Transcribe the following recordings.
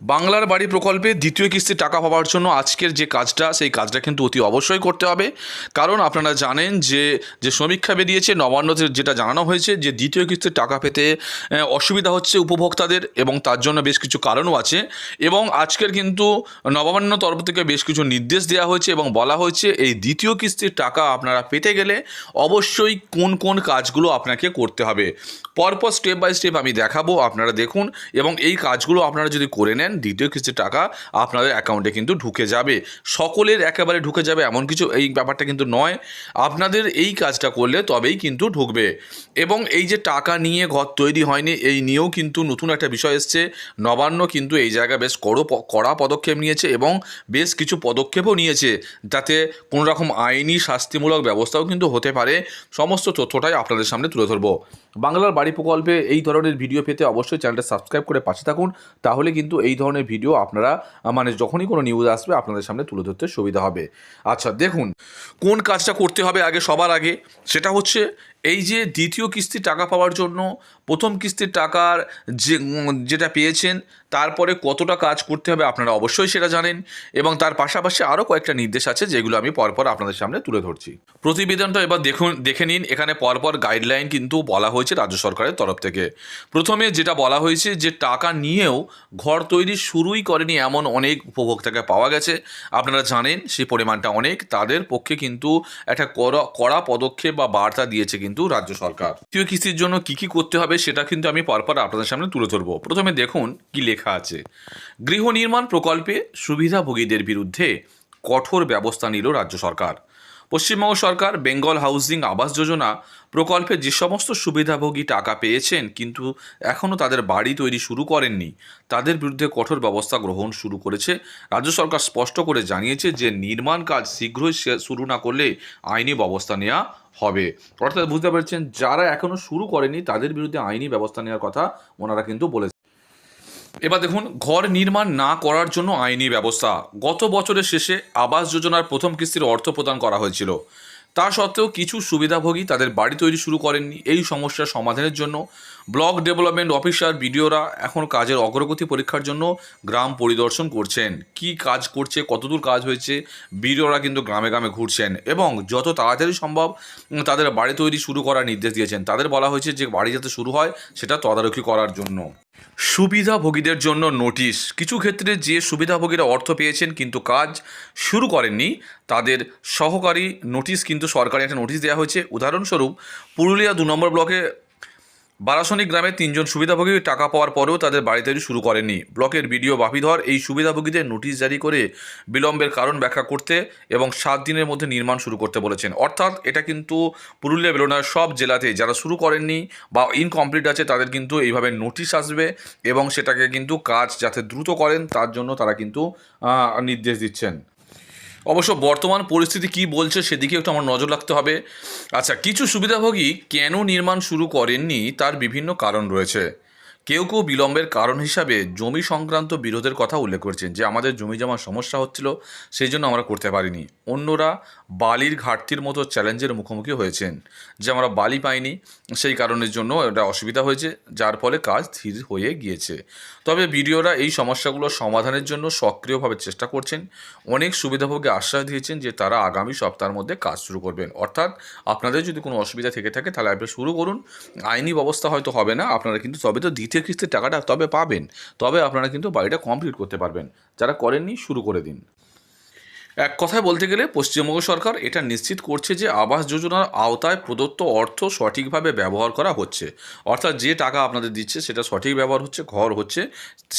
বাংলার বাড়ি প্রকল্পে দ্বিতীয় কিস্তির টাকা পাওয়ার জন্য আজকের যে কাজটা, সেই কাজটা কিন্তু অতি অবশ্যই করতে হবে। কারণ আপনারা জানেন যে যে সমীক্ষা বেরিয়েছে, নবান্নতে যেটা জানানো হয়েছে যে, দ্বিতীয় কিস্তির টাকা পেতে অসুবিধা হচ্ছে উপভোক্তাদের এবং তার জন্য বেশ কিছু কারণও আছে এবং আজকের কিন্তু নবান্ন তরফ থেকে বেশ কিছু নির্দেশ দেওয়া হয়েছে এবং বলা হয়েছে এই দ্বিতীয় কিস্তির টাকা আপনারা পেতে গেলে অবশ্যই কোন কোন কাজগুলো আপনাকে করতে হবে। পরপর স্টেপ বাই স্টেপ আমি দেখাবো, আপনারা দেখুন এবং এই কাজগুলো আপনারা যদি করে নেন দ্বিতীয় কিস্তির টাকা আপনাদের অ্যাকাউন্টে কিন্তু ঢুকে যাবে। সকলের একেবারে ঢুকে যাবে, এমন কিছু এই ব্যাপারটা কিন্তু নয়। আপনাদের এই কাজটা করলে তবেই কিন্তু ঢুকবে। এবং এই যে টাকা নিয়ে ঘর তৈরি হয়নি, এই নিয়েও কিন্তু নতুন একটা বিষয় এসছে। নবান্ন কিন্তু এই জায়গায় বেশ কড়ো কড়া পদক্ষেপ নিয়েছে এবং বেশ কিছু পদক্ষেপও নিয়েছে, যাতে কোনো রকম আইনি শাস্তিমূলক ব্যবস্থাও কিন্তু হতে পারে। সমস্ত তথ্যটাই আপনাদের সামনে তুলে ধরবো। বাংলার বাড়ি প্রকল্পে এই ধরনের ভিডিও পেতে অবশ্যই চ্যানেলটা সাবস্ক্রাইব করে পাশে থাকুন। তাহলে কিন্তু এই ধরনের ভিডিও আপনারা মানে যখনই কোনো নিউজ আসবে, আপনাদের সামনে তুলে ধরতে সুবিধা হবে। আচ্ছা দেখুন, কোন কাজটা করতে হবে আগে, সবার আগে? সেটা হচ্ছে এই যে দ্বিতীয় কিস্তির টাকা পাওয়ার জন্য, প্রথম কিস্তির টাকার যে, যেটা পেয়েছেন, তারপরে কতটা কাজ করতে হবে আপনারা অবশ্যই সেটা জানেন এবং তার পাশাপাশি আরও কয়েকটা নির্দেশ আছে যেগুলো আমি পরপর আপনাদের সামনে তুলে ধরছি। প্রতিবেদনটা এবার দেখুন, দেখে নিন, এখানে পরপর গাইডলাইন কিন্তু বলা হয়েছে রাজ্য সরকারের তরফ থেকে। প্রথমে যেটা বলা হয়েছে যে টাকা নিয়েও ঘর তৈরি শুরুই করেনি এমন অনেক উপভোক্তাকে পাওয়া গেছে। আপনারা জানেন সেই পরিমাণটা অনেক, তাদের পক্ষে কিন্তু একটা কড়া কড়া পদক্ষেপ বা বার্তা দিয়েছে কিন্তু রাজ্য সরকার। তৃতীয় কিস্তির জন্য কি কি করতে হবে সেটা কিন্তু আমি পরপর আপনাদের সামনে তুলে ধরবো। প্রথমে দেখুন কি লেখা আছে। গৃহ নির্মাণ প্রকল্পে সুবিধাভোগীদের বিরুদ্ধে কঠোর ব্যবস্থা নিল রাজ্য সরকার। পশ্চিমবঙ্গ সরকার বেঙ্গল হাউজিং আবাস যোজনা প্রকল্পে যে সমস্ত সুবিধাভোগী টাকা পেয়েছেন কিন্তু এখনও তাদের বাড়ি তৈরি শুরু করেননি। তাদের বিরুদ্ধে কঠোর ব্যবস্থা গ্রহণ শুরু করেছে। রাজ্য সরকার স্পষ্ট করে জানিয়েছে যে নির্মাণ কাজ শীঘ্রই শুরু না করলে আইনি ব্যবস্থা নেওয়া হবে। অর্থাৎ বুঝতে পারছেন, যারা এখনও শুরু করেনি, তাদের বিরুদ্ধে আইনি ব্যবস্থা নেওয়ার কথা ওনারা কিন্তু বলেছেন। এবার দেখুন, ঘর নির্মাণ না করার জন্য আইনি ব্যবস্থা। গত বছরের শেষে আবাস যোজনার প্রথম কিস্তির অর্থ প্রদান করা হয়েছিল। তা সত্ত্বেও কিছু সুবিধাভোগী তাদের বাড়ি তৈরি শুরু করেননি। এই সমস্যার সমাধানের জন্য ব্লক ডেভেলপমেন্ট অফিসার বিডিওরা এখন কাজের অগ্রগতি পরীক্ষার জন্য গ্রাম পরিদর্শন করছেন। কি কাজ করছে, কতদূর কাজ হয়েছে, বিডিওরা কিন্তু গ্রামে গ্রামে ঘুরছেন এবং যত তাড়াতাড়ি সম্ভব তাদের বাড়ি তৈরি শুরু করার নির্দেশ দিয়েছেন। তাদের বলা হয়েছে যে বাড়ি যাতে শুরু হয়, সেটা তদারকি করার জন্য। সুবিধাভোগীদের জন্য নোটিশ। কিছু ক্ষেত্রে যে সুবিধাভোগীরা অর্থ পেয়েছেন কিন্তু কাজ শুরু করেননি, তাদের সহকারী নোটিশ কিন্তু সরকারি একটা নোটিশ দেওয়া হয়েছে। উদাহরণস্বরূপ, পুরুলিয়া দু নম্বর ব্লকে বারাসনিক গ্রামে তিনজন সুবিধাভোগী টাকা পাওয়ার পরেও তাদের বাড়ি তৈরি শুরু করেনি। ব্লকের বিডিও বাপিধর এই সুবিধাভোগীদের নোটিশ জারি করে বিলম্বের কারণ ব্যাখ্যা করতে এবং সাত দিনের মধ্যে নির্মাণ শুরু করতে বলেছেন। অর্থাৎ এটা কিন্তু পুরুলিয়া বেলোনার সব জেলাতে যারা শুরু করেননি বা ইনকমপ্লিট আছে, তাদের কিন্তু এইভাবে নোটিশ আসবে এবং সেটাকে কিন্তু কাজ যাতে দ্রুত করেন, তার জন্য তারা কিন্তু নির্দেশ দিচ্ছেন। অবশ্য বর্তমান পরিস্থিতি কি বলছে সেদিকে একটু আমার নজর রাখতে হবে। আচ্ছা কিছু সুবিধাভোগী কেন নির্মাণ শুরু করেননি তার বিভিন্ন কারণ রয়েছে। কেউ কেউ বিলম্বের কারণ হিসাবে জমি সংক্রান্ত বিরোধের কথা উল্লেখ করেছেন যে আমাদের জমি জমার সমস্যা হচ্ছিল, সেই জন্য আমরা করতে পারিনি। অন্যরা বালির ঘাটতির মতো চ্যালেঞ্জের মুখোমুখি হয়েছেন যে আমরা বালি পাইনি, সেই কারণের জন্য এটা অসুবিধা হয়েছে, যার ফলে কাজ ধীর হয়ে গিয়েছে। তবে বিডিওরা এই সমস্যাগুলো সমাধানের জন্য সক্রিয়ভাবে চেষ্টা করছেন। অনেক সুবিধাভোগী আশ্বাস দিয়েছেন যে তারা আগামী সপ্তাহের মধ্যে কাজ শুরু করবেন। অর্থাৎ আপনাদের যদি কোনো অসুবিধা থেকে থাকে, তাহলে আপনি শুরু করুন। আইনি ব্যবস্থা হয়তো হবে না, আপনারা কিন্তু তবে তো দ্বিতীয় কিস্তির টাকাটা তবে পাবেন। তবে আপনারা কিন্তু বাড়িটা কমপ্লিট করতে পারবেন। যারা করেননি, শুরু করে দিন। এক কথায় বলতে গেলে পশ্চিমবঙ্গ সরকার এটা নিশ্চিত করছে যে আবাস যোজনার আওতায় প্রদত্ত অর্থ সঠিকভাবে ব্যবহার করা হচ্ছে। অর্থাৎ যে টাকা আপনাদের দিচ্ছে সেটা সঠিক ব্যবহার হচ্ছে, ঘর হচ্ছে,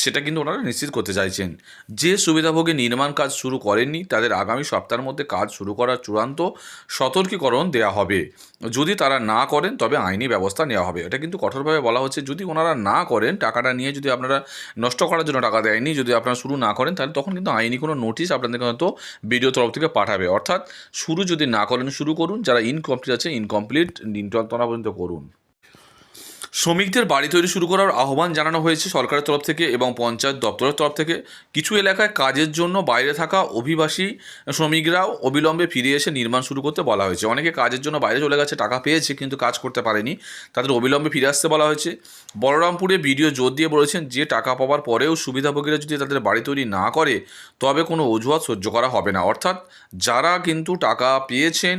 সেটা কিন্তু ওনারা নিশ্চিত করতে চাইছেন। যে সুবিধাভোগী নির্মাণ কাজ শুরু করেননি, তাদের আগামী সপ্তাহের মধ্যে কাজ শুরু করার চূড়ান্ত সতর্কীকরণ দেওয়া হবে। যদি তারা না করেন, তবে আইনি ব্যবস্থা নেওয়া হবে। এটা কিন্তু কঠোরভাবে বলা হচ্ছে, যদি ওনারা না করেন, টাকাটা নিয়ে যদি আপনারা নষ্ট করার জন্য টাকা দেয়নি, যদি আপনারা শুরু না করেন, তাহলে তখন কিন্তু আইনি কোনো নোটিশ আপনাদের হয়তো ভিডিও তরফ থেকে পাঠাবে। অর্থাৎ শুরু যদি না করেন, শুরু করুন। যারা ইনকমপ্লিট আছে ইনকমপ্লিট নির্যাতনা পর্যন্ত করুন। শ্রমিকদের বাড়ি তৈরি শুরু করার আহ্বান জানানো হয়েছে সরকারের তরফ থেকে এবং পঞ্চায়েত দপ্তরের তরফ থেকে। কিছু এলাকায় কাজের জন্য বাইরে থাকা অভিবাসী শ্রমিকরাও অবিলম্বে ফিরে এসে নির্মাণ শুরু করতে বলা হয়েছে। অনেকে কাজের জন্য বাইরে চলে গেছে, টাকা পেয়েছে কিন্তু কাজ করতে পারেনি। তাদের অবিলম্বে ফিরে আসতে বলা হয়েছে। বলরামপুরে ভিডিও জোর দিয়ে বলেছেন, যে টাকা পাওয়ার পরেও সুবিধাভোগীরা যদি তাদের বাড়ি তৈরি না করে, তবে কোনো অজুহাত সহ্য করা হবে না। অর্থাৎ যারা কিন্তু টাকা পেয়েছেন,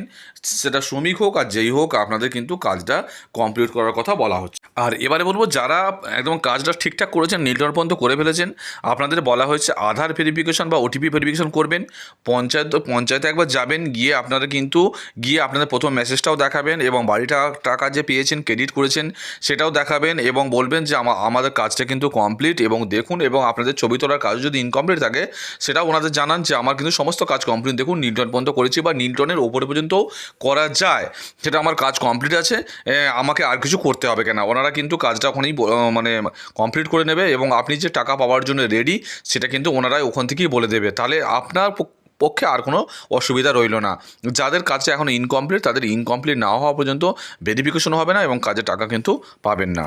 সেটা শ্রমিক হোক আর যেই হোক, আপনাদের কিন্তু কাজটা কমপ্লিট করার কথা বলা হচ্ছে। আর এবারে বলব, যারা একদম কাজটা ঠিকঠাক করেছেন পর্যন্ত করে ফেলেছেন, আপনাদের বলা হয়েছে আধার ভেরিফিকেশন বা ওটিপি ভেরিফিকেশন করবেন। পঞ্চায়েত, পঞ্চায়েতে একবার যাবেন, গিয়ে আপনারা কিন্তু গিয়ে আপনাদের প্রথম মেসেজটাও দেখাবেন এবং বাড়িটা টাকা যে পেয়েছেন ক্রেডিট করেছেন, সেটাও দেখাবেন এবং বলবেন যে আমাদের কাজটা কিন্তু কমপ্লিট এবং দেখুন এবং আপনাদের ছবি তোলার কাজ যদি ইনকমপ্লিট থাকে সেটাও ওনাদের জানান যে আমার কিন্তু সমস্ত কাজ কমপ্লিট দেখুন নিলটন পর্যন্ত করেছি বা নিলটনের ওপরে পর্যন্ত করা যায়, সেটা আমার কাজ কমপ্লিট আছে আমাকে আর কিছু করতে হবে কেন? ওনারা কিন্তু কাজটা ওখানেই মানে কমপ্লিট করে নেবে এবং আপনি যে টাকা পাওয়ার জন্য রেডি সেটা কিন্তু ওনারাই ওখান থেকেই বলে দেবে। তাহলে আপনার পক্ষে আর কোনো অসুবিধা রইল না। যাদের কাজটা এখন ইনকমপ্লিট তাদের ইনকমপ্লিট না হওয়া পর্যন্ত ভেরিফিকেশন হবে না এবং কাজে টাকা কিন্তু পাবেন না।